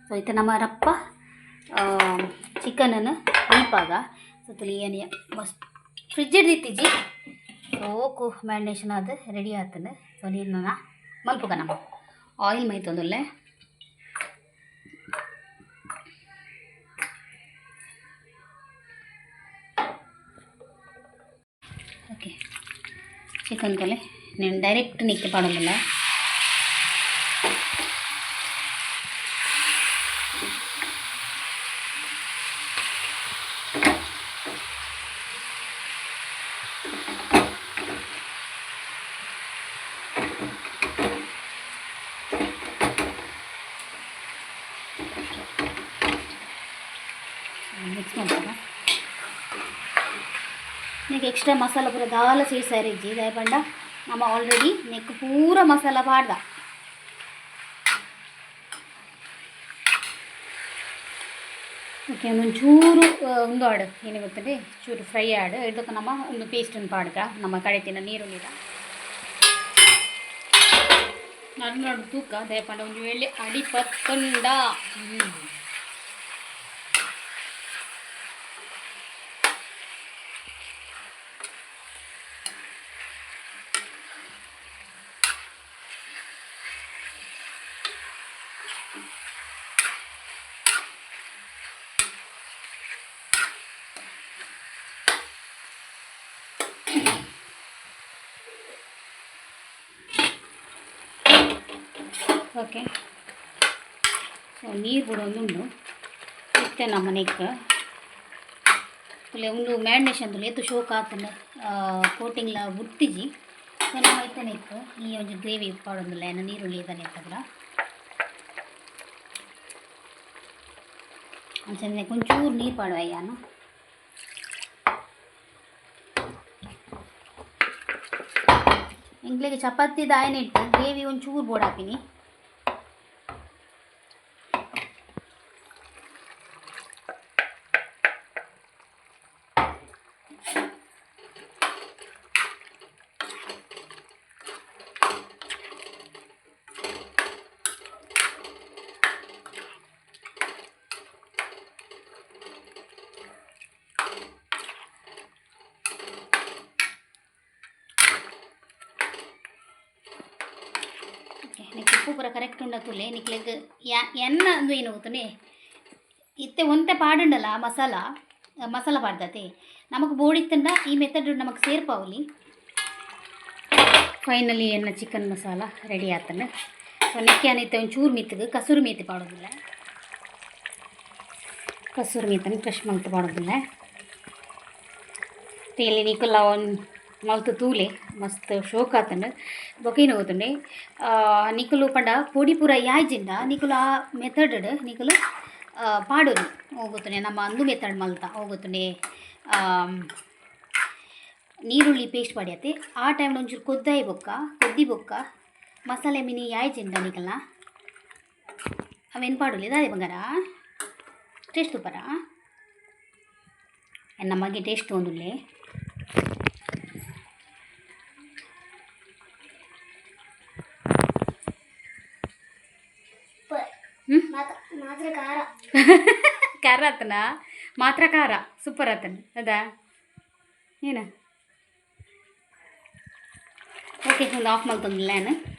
ಸೊ ಇತ್ತೆ ನಮ್ಮ ರಪ್ಪ ಚಿಕನನ್ನು ದೀಪಾಗ ಸೊ ತುಲಿ ಏನು ಮಸ್ತ್ ಫ್ರಿಜ್ ಇಡ್ದಿತ್ತಿಜಿ ಓಕು ಮ್ಯಾರಿನೇಷನ್ ಅದು ರೆಡಿ ಆತಂದು ಸೊ ನೀನು ಮಲ್ಪುಗ ನಮ್ಮ ಆಯಿಲ್ ಮೈತೊಂದುಲ್ಲೆ ಓಕೆ ಚಿಕನ್ ತೊಲೆ నేను డైరెక్ట్ నిక్కి పడములే నీకు ఎక్స్ట్రా మసాలా పూర దాల చేశారు ఇజ్జి దయపండ ನಮ್ಮ ಆಲ್ರೆಡಿ ನೆಕ್ ಪೂರ ಮಸಾಲ ಪಾಡ್ದ ಓಕೆ ಒಂಚೂರು ಒಂದು ಆಡು ಏನು ಗೊತ್ತದೆ ಚೂರು ಫ್ರೈ ಆಡು ಇದಕ್ಕೆ ನಮ್ಮ ಒಂದು ಪೇಸ್ಟನ್ನು ಪಾಡ್ಕ ನಮ್ಮ ಕಡೆ ತಿನ್ನ ನೀರುಳ್ಳಿದ ನನ್ನೋಡು ತೂಕ ದಯಪಂಡ ಒಂದು ವೇಳೆ ಅಡಿ ಪತ್ತೊಂಡ ಓಕೆ. ಸೊ ನೀರು ಬಿಡೋದುಂಡು ಇತ್ತೆ ನಮ್ಮ ಮನೆಗೆ ತುಲೆ ಒಂದು ಮ್ಯಾರಿನೇಷನ್ ಎತ್ತು ಶೋಕ್ ಆತನ ಕೋಟಿಂಗ್ಲ ಬುಟ್ಟಿಜಿ ಸೊ ನಮ್ಮ ಇತ್ತನೆ ಇತ್ತು. ಈ ಒಂದು ಗ್ರೇವಿ ಪಾಡೋದಿಲ್ಲ ಏನು ನೀರುಳ್ಳಿ ಇದನ್ನೇ ಇತ್ತದ್ರ. ಅಂಚನೆ ಕೊಂಚೂರು ನೀರು ಪಾಡುವ ಅಯ್ಯಾನು ಇಂಗ್ಲಿಗೆ ಚಪಾತಿ ದಾಯನ ಇಟ್ಟು, ಗ್ರೇವಿ ಒಂಚೂರು ಬೋಡ್ కరెక్ట్ ఉండతులే నీకు లెగ్ ఎన్న అందు ಏನು ಗೊತ್ತನೆ ಇತ್ತೆ ಒಂತೆ ಪಾಡುಂಡಲ್ಲ ಮಸಾಲ ಮಸಾಲ ಪಾಡ್ದತೆ ನಮಗೆ ಬೋಡಿತ್ತಂಡ ಈ ಮೆಥಡ್ ನಮಗೆ ಸೇರ್ಪಾವಲಿ ಫೈನಲಿ ಎನ್ನ ಚಿಕನ್ ಮಸಾಲ ರೆಡಿ ಆತನ ಸೊ ನೆಕ್ಕೆ ಅನ್ನೈತೆ ಒಂಚೂರು ಮಿತ್ತಿಗೆ ಕಸೂರು ಮೇತಿ ಪಾಡೋದಿಲ್ಲ ಕಸೂರು ಮೇತನ ಕ್ರಶ್ ಮಲ್ತು ಪಾಡೋದಿಲ್ಲ ತೇಲಿ ನೀಕಲ್ಲ ಒಂದು ಮಲ್ತು ತೂಲೆ, ಮಸ್ತ್ ಶೋಕ್ ಆತನ ಬೊಕೇನು ಹೋಗುತ್ತಂಡೆ ನಿಕುಲು ಪಂಡ ಪೊಡಿ ಪೂರ ಯಾಯ್ಜಿಂಡ ನಿಕುಲು ಆ ಮೆಥಡ್ ನಿಕುಲು ಪಾಡೋದು ಹೋಗುತ್ತೆ ನಮ್ಮ ಅಂದು ಮೆಥಡ್ ಮಲ್ತ ಹೋಗುತ್ತೆ ನೀರುಳ್ಳಿ ಪೇಸ್ಟ್ ಪಡಿಯತ್ತೆ ಆ ಟೈಮ್ ಒಂಚೂರು ಕೊದ್ದಾಯಿ ಬೊಕ್ಕ, ಕೊದ್ದಿ ಬೊಕ್ಕ, ಮಸಾಲೆ ಮಿನಿ ಯಾಯ್ ಚೆಂದನಿಕಲ್ಲ ಅವೇನು ಪಾಡೋಲಿ? ಅದೇ ಬಂಗಾರ? ಟೇಸ್ಟ್ ತುಪ್ಪರ ನಮಗೆ ಟೇಸ್ಟ್ ಒಂದುಲ್ಲೇ ಮಾತ್ರ ಖಾರ. ಮಾತ್ರ ಖಾರ ಸೂಪರ್ ಆತನ. ಅದಾ? ಏನ? ಓಕೆ ಒಂದು ಆಫ್ ಮಾಡ್ತಂದಿಲ್ಲ ನಾನು?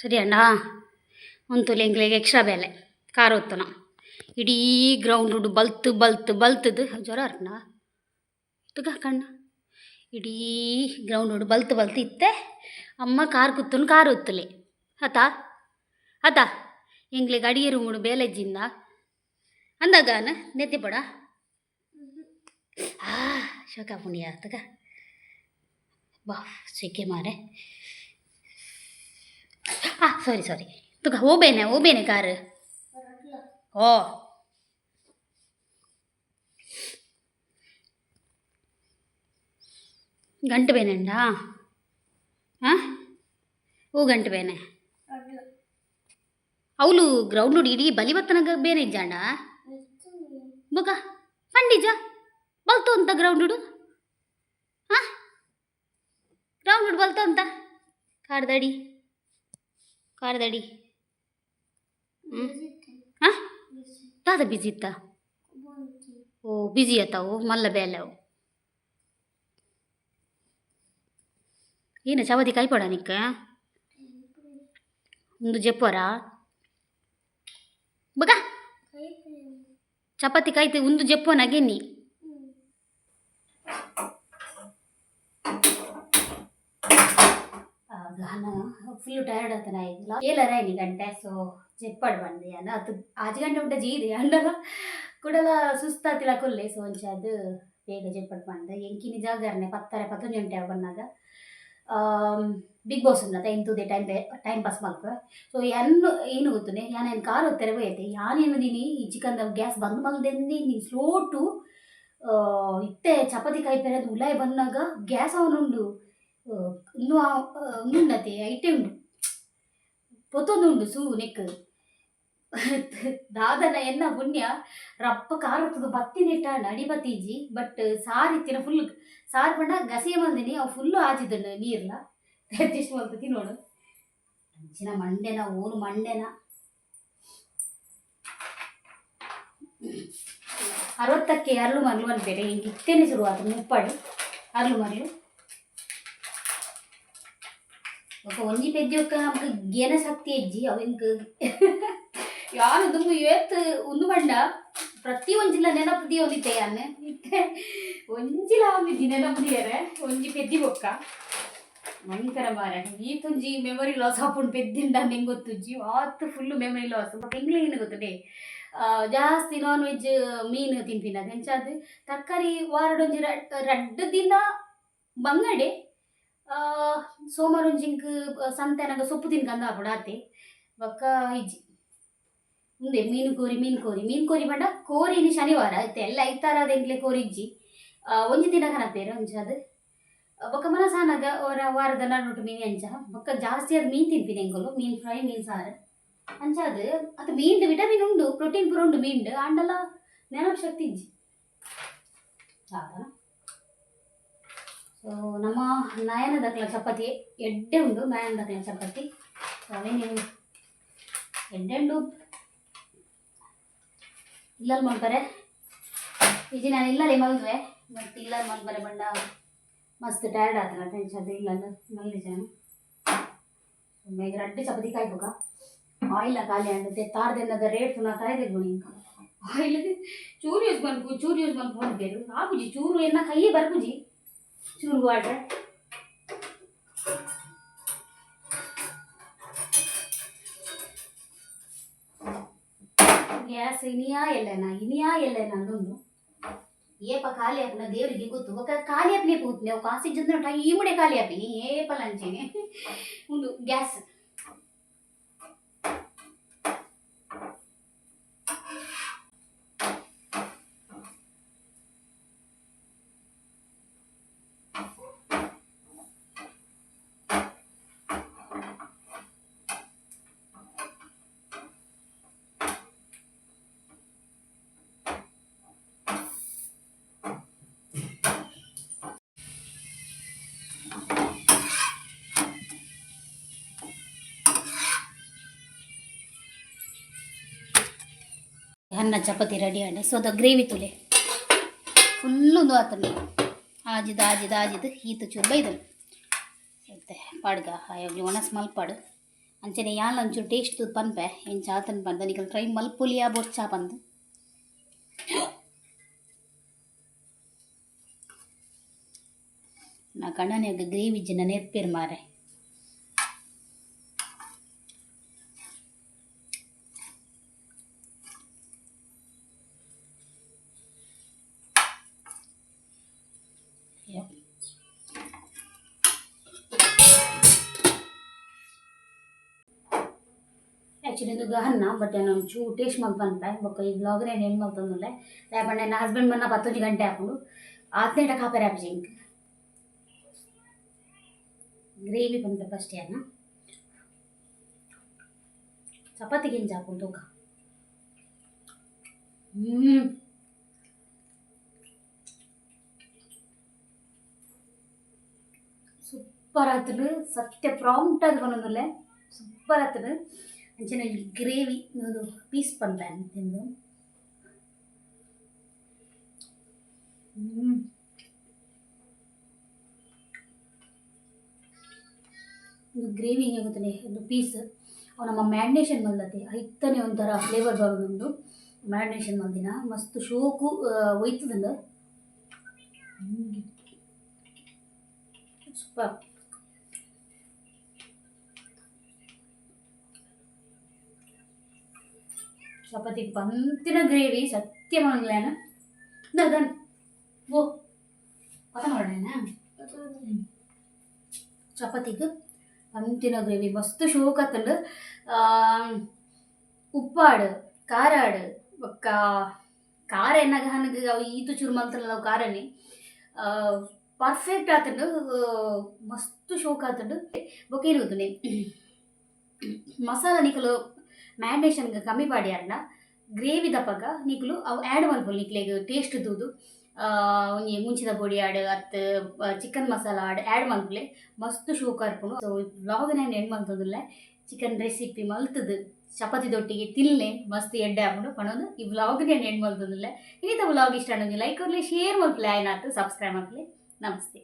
ಸರಿ ಅಣ್ಣ, ಒಂದು ತೊಲೆ ಎಂಗ್ಲಿಗೆ ಎಕ್ಸ್ಟ್ರಾ ಬೆಲೆ, ಖಾರ ಹೊತ್ತನ. ಇಡೀ ಗ್ರೌಂಡ್ ಬಲ್ತು ಬಲ್ತು, ಬಲ್ತದು. ಜ್ವರ ಅರ್ಣ ತುಗ ಕಣ್ಣ? ಇಡೀ ಗ್ರೌಂಡ್ ಬಲ್ತು ಬಲ್ತು ಇತ್ತೆ. ಅಮ್ಮ ಕಾರ್ ಕುತ್ತನು ಕಾರ್ ಒತ್ತಲೆ ಆತಾ ಆತಾ ಎಂಗ್ಲಿಗೆ ಅಡಿಗೆ ರೂಮುಡು ಬೇಲೆಜ್ಜಿಂದ ಅಂದಾಗಾನ ನೆತ್ತಿ ಪಡ ಆ ಶೋಕ ಪುಣ್ಯ ತಗ ಬಾ ಸಿಕ್ಕೆ ಮಾರೆ ಆ ಸಾರಿ ಸಾರಿ ತುಗ ಹೋಬೇನೆ ಹೋಬೇನೆ ಕಾರ್ ಓ ಗಂಟು ಬೇನೆಂಡ ಹಾಂ? ಓ, ಗಂಟು ಬೇನೆ. ಅವಳು ಗ್ರೌಂಡ್ ನೋಡಿ ಇಡೀ ಬಲಿವತ್ತನಗ ಬೇನೆ ಇಜ್ಜಾಂಡ ಬೊಕ, ಪಂಡಿಜ, ಬಲ್ತು ಅಂತ ಗ್ರೌಂಡುಡು ಹಾಂ? ಗ್ರೌಂಡ್ ಬಲ್ತು ಅಂತ. ಕಾರ್ದಡಿ ಕಾರ್ದಡಿ ಹ್ಞೂ ಹಾಂ? ದಾದ ಬಿಜಿ ಇತ್ತ? ಓ ಬಿಜಿ ಆತಾವು ಮಲ್ಲ ಬೇಲೆ ಕಾಯ್ಪಡ ನಿಕ್ಕ? ಒಂದು ಜಪ್ಪರ ಬಗ! ಚಪಾತಿ ಕಾಯ್ತಿ, ಒಂದು ಜಪ್ಪನ ಗೆನ್ನಿ. ನಾನು ಫುಲ್ ಟಯರ್ಡ್ ಆತನ ಇಲ್ಲ ಏಲರ ಇಲ್ಲಿ ಗಂಟೆ, ಸೊ ಜೆಪ್ಪಡ್ ಬಂದೆ ಅನ್ನ. ಅದು ಆಜು ಗಂಟೆ ಉಂಟ ಜೀರಿ ಅಂಡಲ ಕುಡಲ ಸುಸ್ತಾತಿಲ್ಲ ಕೊಲ್ಲೆ, ಸೊ ಒಂಚ ಅದು ಬೇಗ ಜೆಪ್ಪಡ್ ಬಂದೆ. ಎಂಕಿನ ಜಾಗರಣೆ ಪತ್ತಾರೆ ಪತ್ತೊಂದು ಗಂಟೆ ಬಂದಾಗ. ಬಿಗ್ ಬಾಸ್ ಉಂಡತ ಇಂತುದೆ ಟೈಮ್ ಟೈಮ್ ಪಾಸ್ ಮಲ್ಪ ಸೊ ಎನ್ನು ಏನು ಗೊತ್ತನೆ ಯಾನ್ ಏನು ಕಾರ್ ಹೊತ್ತಾರೆ ಹೋಯ್ತೆ ಯಾನೇನು ದೀನಿ ಈ ಚಿಕನ್ ಗ್ಯಾಸ್ ಬಂದ್ ಬಂದೆಂದಿ ನೀನು ಸ್ಲೋ ಟು ಇತ್ತೆ ಚಪಾತಿ ಕಾಯಿ ಪೆರದು ಉಲಾಯ್ ಬಂದಾಗ ಗ್ಯಾಸ್ ಅವನುಂಡು ಇನ್ನು ಉಂಡುಂಡತೆ ಐಟೆ ಉಂಡು ಪೊತ್ತೊಂದು ಉಂಡು ಸೂ ನೆಕ್ ದಾದನ ಪುಣ್ಯ? ರಪ್ಪ ಕಾರತ್ತದು ಬತ್ತಿ ನಡಿ ಅಡಿ ಬತ್ತೀಜಿ ಬಟ್ ಸಾರಿತ್ತಿನ ಫುಲ್ ಸಾರ್ ಬಣ್ಣ ಗಸಿಯ ಮಂದಿನಿ ಅವು ಫುಲ್ಲು ಆಜಿದ್ದನು ನೀರ್ಲ. ಅಡ್ಜಸ್ಟ್ ಮಾಡ್ತತಿ ನೋಡು. ಅಂಚಿನ ಮಂಡೆನ ಓನು ಮಂಡೆನ. ಅರವತ್ತಕ್ಕೆ ಅರಳು ಮರಳು ಅನ್ಬೇರೆ ಹಿಂಗೆ ಇತ್ತೇನೆ ಶುರುವಾತು ಮುಪ್ಪಾಡು. ಅರಳು ಮರಳು ఒక ಒಕ್ಕ ನಮ್ಗೆ ಗೆನ ಶಕ್ತಿ ಎಜ್ಜಿ ಅವೆಂಕ್ ಯಾನು ದುಂಗು ಏತ್ ಉಂದು ಬಂಡ ಪ್ರತಿ ಒಂಜಿಲ ನೆನಪುದಿ ಒಂದಿತ್ತೆ ಯಾನ್? ಒಂಜಿಲ ಒಂದಿದ್ದಿ ನೆನಪುದಿಯರೆ? ಒಂಜಿ ಪೆದ್ದಿ ಬೊಕ್ಕ? ಭಯಂಕರ ಮಾರ ಈ ತುಂಜಿ ಮೆಮೊರಿ ಲಾಸ್ ಹಾಕೊಂಡು ಪೆದ್ದಿಂದ ನಿಂಗೆ ಗೊತ್ತುಜ್ಜಿ ಆತು ಫುಲ್ಲು ಮೆಮೊರಿ ಲಾಸ್ ಎಂಗ್ಲೇ ಏನು ಗೊತ್ತದೆ ಜಾಸ್ತಿ ನಾನ್ ವೆಜ್ ಮೀನು ತಿಂಪಿನ ಹೆಂಚಾದ ತರಕಾರಿ ವಾರಡೊಂಜಿ ರಡ್ಡ್ ದಿನ ಬಂಗಡೆ ಸೋಮವಾರ ಒಂಜಿಂಕ್ ಸಂತೆನಾಗ ಸೊಪ್ಪು ತಿನ್ಕಂದ ಆತೆ. ಬೊಕ್ಕ ಇಜ್ಜಿ. ಮುಂದೆ ಮೀನು ಕೋರಿ ಮೀನು ಕೋರಿ ಮೀನು ಕೋರಿ ಬಂಡ ಕೋರಿನಿ ಶನಿವಾರ ಐತೆ ಎಲ್ಲ ಐತಾರದ ಎಂಕ್ಲೆ ಕೋರಿ ಇಜ್ಜಿ. ಆ, ಒಂಜಿ ದಿನ ಕನಪೇರು ಅಂಚದ ಬೊಕ್ಕ ಮನಸಾನಾಗ ಅವರ ವಾರದ ನಡುಟು ಮೀನು ಅಂಚ ಬೊಕ್ಕ ಜಾಸ್ತಿ ಅದು ಮೀನು ತಿಂತೀನಿ ಎಂಗಲು ಮೀನು ಫ್ರೈ ಮೀನು ಸಾರು. ಅಂಚಾದ ಅದು. ಮೀನ್ದು ವಿಟಮಿನ್ ಉಂಡು ಪ್ರೋಟೀನ್ ಪೂರ ಉಂಡು ಮೀನ್ದು. ಅಂಡಲ ನೆನಪು ಶಕ್ತಿ ಇಜ್ಜಿ. ಸಾಕನ? ಸೊ ನಮ್ಮ ನಯನ ದಕ್ಲ ಚಪಾತಿ ಎಡ್ಡೆ ಉಂಡು ನಯನ ದಕ್ಲ ಚಪಾತಿ. ಅವೇನು ಎಡ್ಡೆ ಉಂಡು. ಇಲ್ಲಲ್ಲಿ ಮಾಡ್ತಾರೆ ಈಜಿ ನಾನು ಇಲ್ಲಲ್ಲಿ ಮಲ್ವೆ ಬಟ್ ಇಲ್ಲಲ್ಲಿ ಮಲ್ಬರೆ ಬಂಡ. ಮಸ್ತ್ ಟಯರ್ಡ್ ಆತನ ಟೆನ್ಷನ್ ಇಲ್ಲ ಮಲ್ಲಿಜಾನು ಈಗ ರಡ್ಡಿ ಚಪಾತಿ ಕಾಯ್ಬೇಕ ಆಯಿಲ್ ಖಾಲಿ ಅಂಡತೆ ತಾರ್ದೆನ್ನದ ರೇಟ್ ನಾ ಕಾಯ್ದೆ ಗುಣಿ ಆಯಿಲ್ ಚೂರು ಯೂಸ್ ಮಾಡ್ಕು ಚೂರು ಯೂಸ್ ಹೋಗ್ಬೇಕು ಬುಜಿ ಚೂರು ಎನ್ನ ಕೈಯೇ ಬರ್ಪುಜಿ ಚೂರು ವಾಟ್ರೆ ಗ್ಯಾಸ್ ಇನಿಯಾ ಎಲ್ಲನ ಇನಿಯಾ ಎಲ್ಲನ ಅನ್ನೋದು ಏಪ ಖಾಲಿ ಅಪ್ಪನ ದೇವರಿಗೆ ಗೊತ್ತು ಒಕ ಖಾಲಿ ಅಪ್ಪನೇ ಪೂತ್ನೆ ಒಕ ಆಸಿ ಜಂದ್ರ ಈ ಮುಡೆ ಖಾಲಿ ಆಪಿನಿ ಏಪ ಲಂಚೇನೆ ಒಂದು ಗ್ಯಾಸ್ ಅನ್ನ ಚಪಾತಿ ರೆಡಿ ಆಂಡೆ ಸೊ ಅದು ಗ್ರೇವಿ ತುಲೆ. ಫುಲ್ಲು ಒಂದು ಆತಂಡು ಆಜಿದ ಆಜಿದ ಆಜಿದ ಈತ ಚೂರು ಬೈದನು. ಮತ್ತೆ ಪಾಡ್ಗ ಆಯೋಗ್ಲಿ ಒಣಸ್ ಮಲ್ಪಾಡು ಅಂಚನೆ ಯಾನ್ ಒಂಚೂರು ಟೇಸ್ಟ್ ಪನ್ಪೆ ಏನು ಚಾತನ್ ಪಂದ ನಿಕಲ್ ಟ್ರೈ ಮಲ್ಪುಲಿಯಾ ಬೊರ್ಚಾ ಪಂದು ನಾ ಕಣ್ಣನೆಯಾಗ ಗ್ರೇವಿ ಜಿನ ನೆರ್ಪೇರು ಮಾರೆ ಆ್ಯಕ್ಚುಲಿ ಇದು ಗಹನ್ನ ಬಟ್ ನಾನು ಚೂ ಟೇಸ್ಟ್ ಮಾಡಿ ಬಂದೆ ಬೊಕ್ಕ ಈ ಬ್ಲಾಗ್ನೇ ಹೆಣ್ಣು ಮಲ್ತಂದ್ರೆ ರೇಪಂಡೆ ನನ್ನ ಹಸ್ಬೆಂಡ್ ಬನ್ನ ಪತ್ತೊಂದು ಗಂಟೆ ಹಾಕೊಂಡು ಆತ್ನೇಟ ಕಾಪೆ ರ್ಯಾಪ್ ಜಿಂಕ್ ಗ್ರೇವಿ ಬಂದ ಫಸ್ಟ್ ಅನ್ನ ಚಪಾತಿ ಗಿಂಜ ಹಾಕೊಂಡು ತೂಕ ಹ್ಞೂ ಸೂಪರ್ ಆತದು ಸತ್ಯ ಪ್ರಾಂಪ್ಟ್ ಅದು ಬಂದೊಂದಲ್ಲ ಅಂಚನೆ ಗ್ರೇವಿ ಒಂದು ಪೀಸ್ ಪಲ್ಯ ತಿಂದು ಇದು ಗ್ರೇವಿ ಹೇಗುತ್ತಾನೆ ಒಂದು ಪೀಸ್. ಅವು ನಮ್ಮ ಮ್ಯಾರಿನೇಷನ್ ಮಲ್ದತೆ ಐತನೇ ಒಂಥರ ಫ್ಲೇವರ್ ಬರೋದು ಮ್ಯಾರಿನೇಷನ್ ಬಂದಿನ ಮಸ್ತ್ ಶೋಕು ಒಯ್ತದಂಡ ಸೂಪರ್. ಚಪಾತಿ ಪಂತಿನ ಗ್ರೇವಿ, ಸತ್ಯ ಮಾಡಲೇನ ದನ್ ಓ ಪತ ಮಾಡೋಣ ಚಪಾತಿಗೆ ಪಂತಿನ ಗ್ರೇವಿ, ಮಸ್ತ್ ಶೋಕತ್ತಂಡು ಉಪ್ಪಾಡು, ಕಾರಾಡು, ಬೊಕ್ಕ ಖಾರ ಎನ್ನಾಗ ಹನಗ ಅವು ಈತು ಚೂರು ಮಂತ್ರಲ್ಲ ನಾವು ಖಾರನೇ. ಪರ್ಫೆಕ್ಟ್ ಆತಂಡು ಮಸ್ತ್ ಶೋಕ ಬೊಕ್ಕ ಇರುವುದನೆ ಮಸಾಲ ನಿಕಲು ಮ್ಯಾರಿನೇಷನ್ಗೆ ಕಮ್ಮಿ ಪಾಡಿ ಅಲ್ಲ ಗ್ರೇವಿ ದಪ್ಪಗ ನಿಕ್ಲು ಅವು ಆ್ಯಡ್ ಮಲ್ಪೊಲಿ ನಿಕ್ಲೆಗ್ ಟೇಸ್ಟ್ ದೂದು. ಒಂಜಿ ಮುಂಚಿದ ಪೊಡಿ ಆಡ್ ಅತ್ ಚಿಕನ್ ಮಸಾಲ ಆಡ್ ಆ್ಯಡ್ ಮಲ್ಪಲೆ ಮಸ್ತ್ ಶೂ ಇರ್ಪುಂಡು ಸೊ ಬ್ಲಾಗ್ ನಾನು ಎಂಡ್ ಮಲ್ತದಿಲ್ಲ ಚಿಕನ್ ರೆಸಿಪಿ ಮಲ್ತದು. ಚಪಾತಿ ದೊಟ್ಟಿಗೆ ತಿನ್ಲೆ, ಮಸ್ತ್ ಎಡ್ಡೆ ಹಾಕೊಂಡು ಪಣೋದು, ಈ ವ್ಲಾಗ್ ನಾನು ಎಂಡ್ ಮಲ್ತದಿಲ್ಲ ಇನ್ನಿತ ವ್ಲಾಗ್ ಇಷ್ಟ ಅನ್ನೋದು ಲೈಕ್ ಅವ್ರಲ್ಲಿ ಶೇರ್ ಮಲ್ಪಲೆ ಆಯ್ನಾತು ಸಬ್ಸ್ಕ್ರೈಬ್ ಮಲ್ಪಲೆ ನಮಸ್ತೆ.